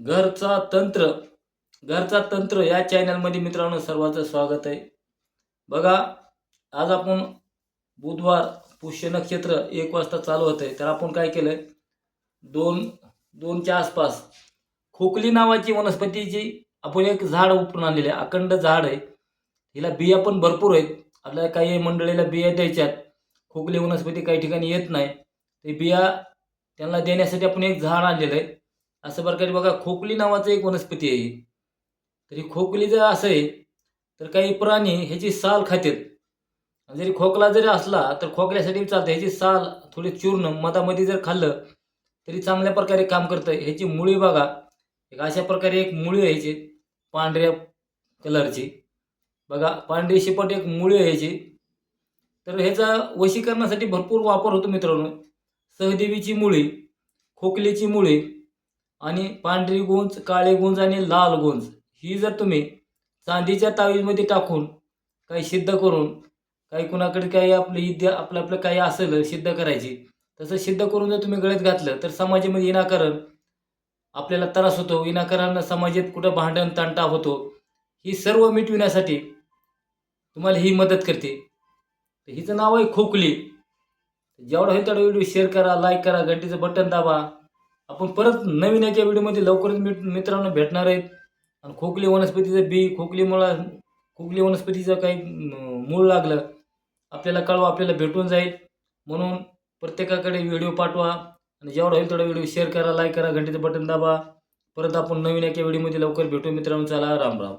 घरचा तंत्र घरचा तंत्र या चॅनलमध्ये मित्रांनो सर्वांचं स्वागत आहे. बघा आज आपण बुधवार पुष्य नक्षत्र एक वाजता चालू होतं आहे तर आपण काय केलं दोन दोनच्या आसपास खोकली नावाची वनस्पतीची आपण एक झाड उपटून आणलेलं आहे. अखंड झाड आहे. हिला बिया पण भरपूर आहेत. आपल्याला काही मंडळीला बिया द्यायच्यात. खोकली वनस्पती काही ठिकाणी येत नाही. ते बिया त्यांना देण्यासाठी आपण एक झाड आणलेलं आहे. असं प्रकारे बघा खोकली नावाचं एक वनस्पती आहे. तरी तर ही खोकली जर असं आहे तर काही प्राणी ह्याची साल खातात जरी खोकला जरी असला तर खोकल्यासाठी चालतं ह्याची साल थोडी चूर्ण मधामध्ये जर खाल्लं तरी चांगल्या प्रकारे काम करतं. ह्याची मुळी बघा एक अशा प्रकारे एक मुळी ह्याची पांढऱ्या कलरची. बघा पांढरी शिपट एक मुळी ह्याची तर ह्याचा वशीकरणासाठी भरपूर वापर होतो मित्रांनो. सहदेवीची मुळी खोकलीची मुळी आणि पांढरी गुंज काळे गुंज आणि लाल गुंज. ही जर तुम्ही चांदीच्या तावीजमध्ये टाकून काही सिद्ध करून काही कुणाकडे काही आपलं विद्या आपलं आपलं काही असेल सिद्ध करायची तसं सिद्ध करून जर तुम्ही गळ्यात घातलं तर समाजामध्ये विनाकारण आपल्याला त्रास होतो. विनाकारण समाजात कुठं भांडण तांटा होतो. ही सर्व मिटविण्यासाठी तुम्हाला ही मदत करते. तर हिचं नाव आहे खोकली. जेवढं होईल तेवढा व्हिडिओ शेअर करा लाईक करा घंटीचं बटन दाबा. आपण परत नवीन याच्या व्हिडिओमध्ये लवकरच मिट मित्रांनो भेटणार आहेत. आणि खोकली वनस्पतीचं बी खोकली मुळा खोकली वनस्पतीचं काही मूळ लागलं आपल्याला कळवा आपल्याला भेटून जाईल. म्हणून प्रत्येकाकडे व्हिडिओ पाठवा. आणि जेवढा होईल तेवढा व्हिडिओ शेअर करा लाईक करा घंटेचं बटन दाबा. परत आपण नवीन एका व्हिडिओमध्ये लवकर भेटू मित्रांनो. चला राम राम.